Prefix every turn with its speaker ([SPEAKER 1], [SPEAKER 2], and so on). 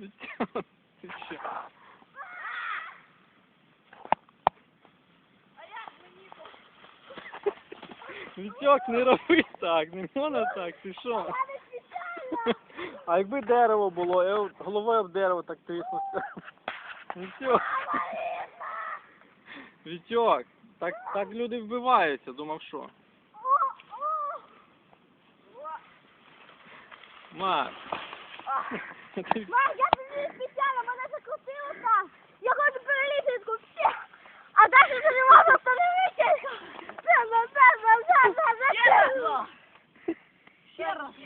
[SPEAKER 1] життя. Ти ще. Вітьок, не роби так, не можна так, ти що? А якби дерево було, я головою об дерево так тріснувся. Вітьок. Вітьок, так, так люди вбиваються, думав що.
[SPEAKER 2] Марк. Mom,